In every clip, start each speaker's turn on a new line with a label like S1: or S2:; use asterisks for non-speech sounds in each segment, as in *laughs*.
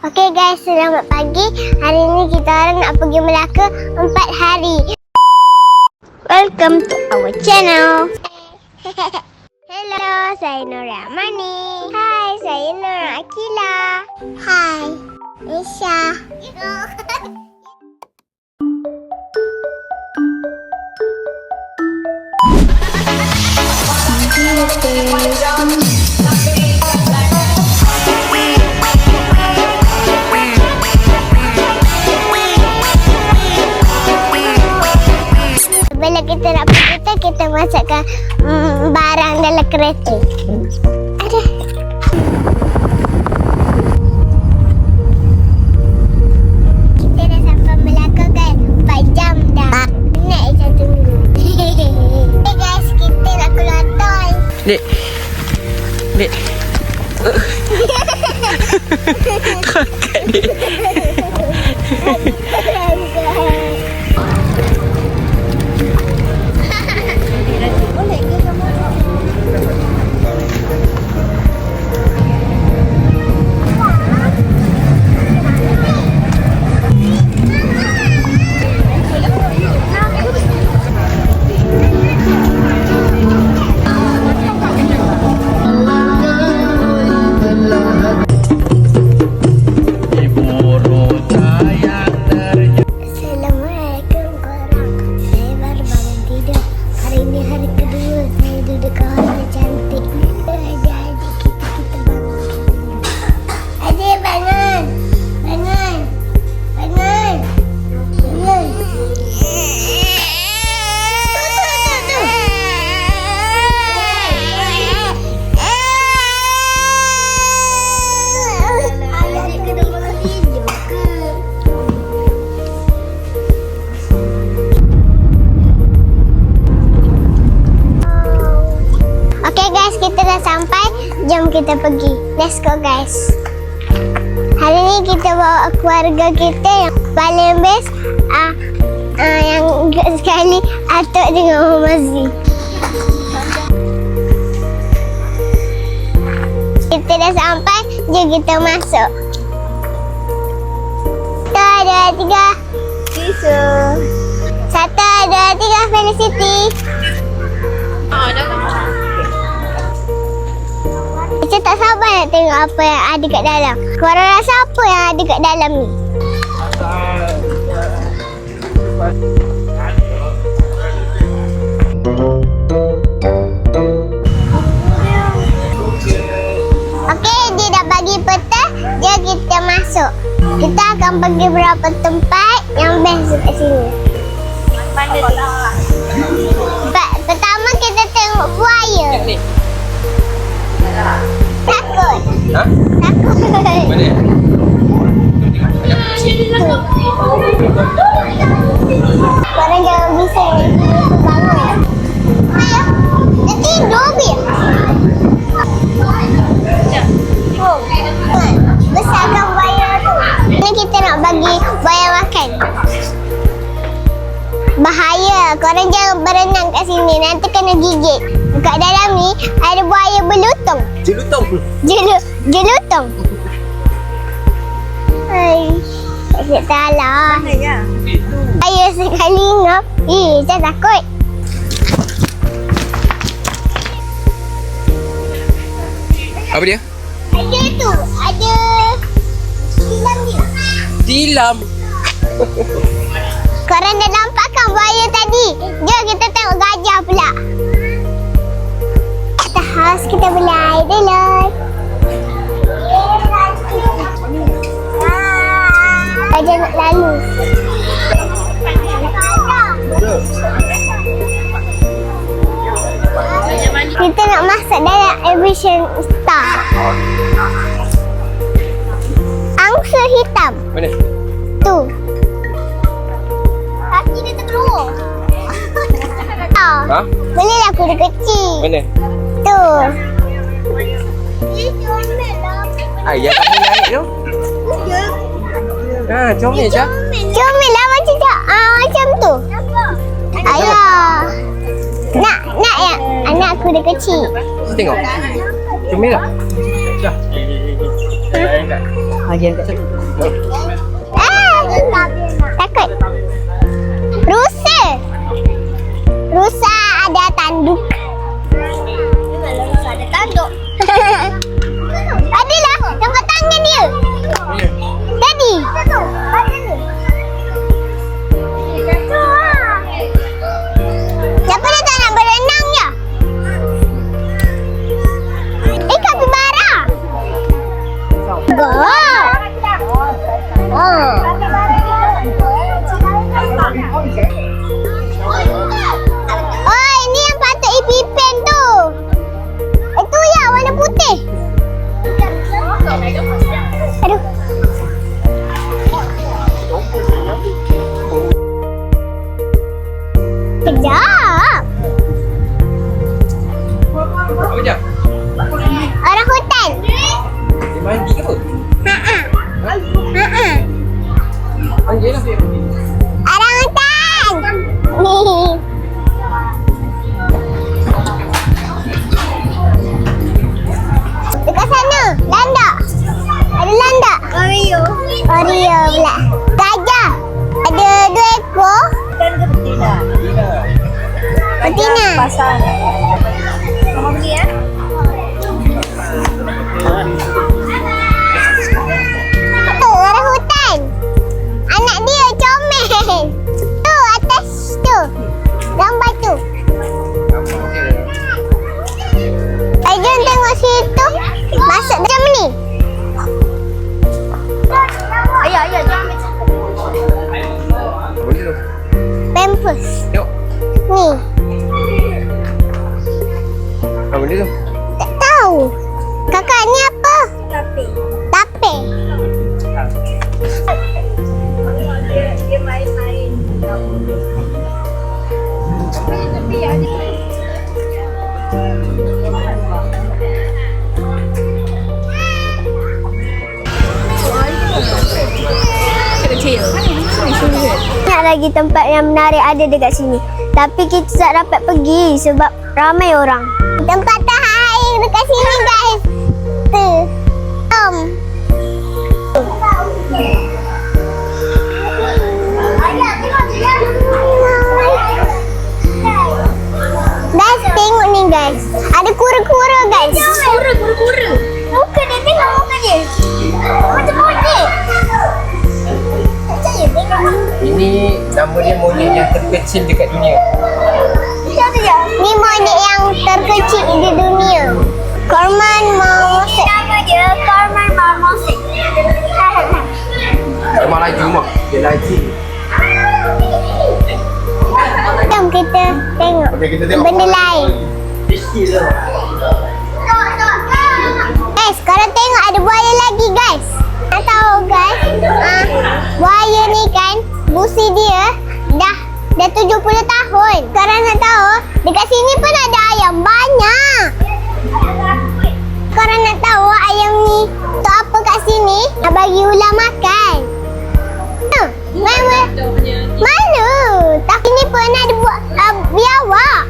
S1: Okey guys, selamat pagi. Hari ini kita orang nak pergi Melaka empat hari. Welcome to our channel. *laughs* Hello, saya Nora Mani. Hai, saya Nora Akila. Hai, Nisha. Bila *laughs* kita, kita masukkan mm, barang dalam Jom kita pergi. Let's go guys. Hari ni kita bawa keluarga kita yang paling best ah ah yang sekali Atuk dengan Humazi. Kita dah sampai, jom kita masuk. Satu, dua, tiga. Tisu. Satu, dua, tiga, Felicity. Saya tak sabar nak tengok apa yang ada kat dalam. Korang rasa apa yang ada kat dalam ni? Okey, dia dah bagi peta. Jom kita masuk. Kita akan pergi beberapa tempat yang best kat sini. Ba- Pertama kita tengok buaya. Takut.
S2: Mana?
S1: Korang jangan bisa. Oh, besarkan buaya tu. Ni kita nak bagi buaya korang jangan berenang kat sini. Nanti kena gigit. Kat dalam ni ada buaya berlutong.
S2: Jelutong.
S1: Jelu, jelutong. Hai. Tak salah. Saya sekali ngap. Eh, saya takut.
S2: Apa dia?
S1: Ada tu. Ada silam dia.
S2: Tilam.
S1: Korang kan buaya tadi? Jom kita tengok gajah pula. Kita harus kita beli air dulu. Gajah nak lalu. Kita nak masuk dalam Aviation
S2: Ha?
S1: boleh lah kuda kecil.
S2: Mana?
S1: Tu.
S2: Ayah kamu naik tu. Ha, comel je.
S1: Comel lah macam tu. Ah, macam tu. Ayah. Nak, nak yang anak kuda kecil.
S2: Tengok. Comel tak? Dah.
S3: Haji angkat satu.
S1: Ni. Dekat sana, landak. Ada landak. Oreo. Oreo pula. Gajah. Ada dua ekor.
S3: Kan ke betina?
S1: Betina.
S3: Pasal. Mama beli ya?
S1: Lagi tempat yang menarik ada dekat sini. Tapi kita tak dapat pergi sebab ramai orang. Tempat tahan air dekat sini guys. Tu. Um. Guys, tengok ni guys. Ada kura-kura guys. Kura, kura-kura. Muka dia tengok muka dia.
S2: Nama dia monyet yang terkecil dekat dunia.
S1: Ni monyet yang terkecil di dunia. Korman Marmoset. Nama dia Korman Marmoset. *laughs*
S2: Rumah laju mah. Dia laju.
S1: Jom kita tengok
S2: Okey, kita tengok.
S1: benda lain. Guys, korang tengok ada buaya lagi guys. Tahu guys, ah, buaya ni kan, busi dia dah dah 70 tahun. Korang nak tahu, dekat sini pun ada ayam banyak. Korang nak tahu ayam ni untuk apa kat sini? Nak bagi ular makan. Mana? Mana? Tak ini pun ada buat uh, biawak.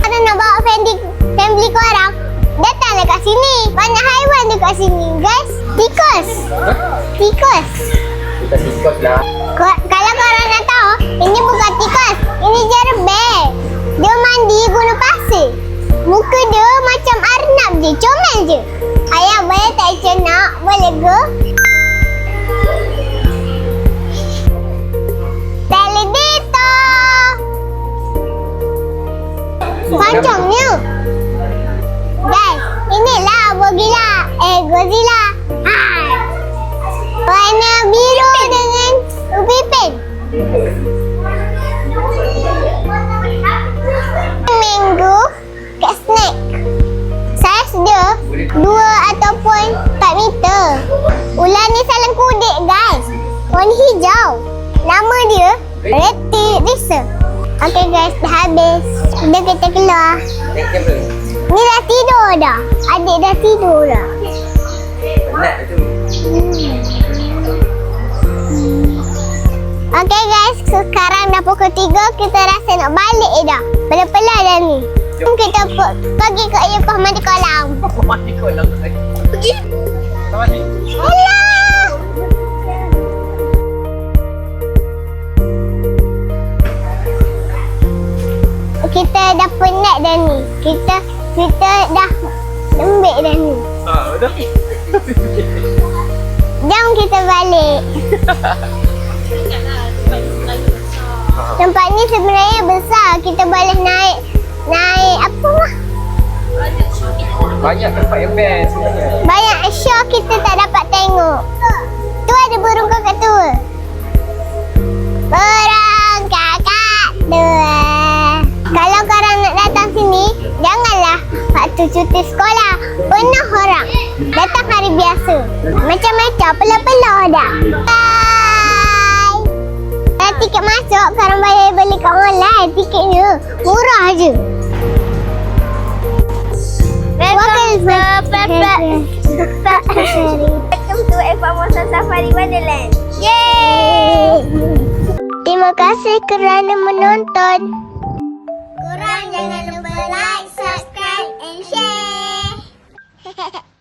S1: Kalau nak bawa family, family korang, datanglah kat sini. Banyak haiwan dekat sini, guys. Tikus. Tikus.
S2: Tikus lah.
S1: Kalau korang nak tahu, ini bukan tikus. Ini jerbek. Dia mandi guna pasir. Muka dia macam arnab je. Comel je. Ayah boleh tak Encik nak? Boleh ke? Teledator. Pancangnya. Guys, inilah Bogila. Eh, Godzilla. Mango kat snack. Saiz dia 2 ataupun 4 meter. Ular ni saling kudik guys. Warna hijau. Nama dia Retirisa. Okay guys, dah habis. Dah kita keluar. Ni dah tidur dah. Adik dah tidur dah. Okay guys, sekarang dah pukul 3 kita rasa nak balik eh dah. Pelan-pelan dah ni.
S2: Jom.
S1: Kita pergi ke Ipah mandi kolam.
S2: Mandi kolam.
S1: Pergi.
S2: Ni.
S1: Alah. Kita dah penat dah ni. Kita kita dah lembik dah ni.
S2: Ha, betul.
S1: Jom kita balik. *laughs* Tempat ni sebenarnya besar. Kita boleh naik naik apa lah.
S2: Banyak tempat yang best sebenarnya.
S1: Banyak show kita tak dapat tengok. Tu ada burung kakak tua. Burung kakak tua. Kalau korang nak datang sini, janganlah waktu cuti sekolah. Penuh orang. Datang hari biasa. Macam-macam pelah-pelah dah. Bye tiket masuk sekarang boleh beli kat online lah, tiketnya murah je. Welcome to
S3: F1 Safari Wonderland.
S1: Yeay! Terima kasih kerana menonton. Korang jangan lupa like, subscribe and share. *laughs*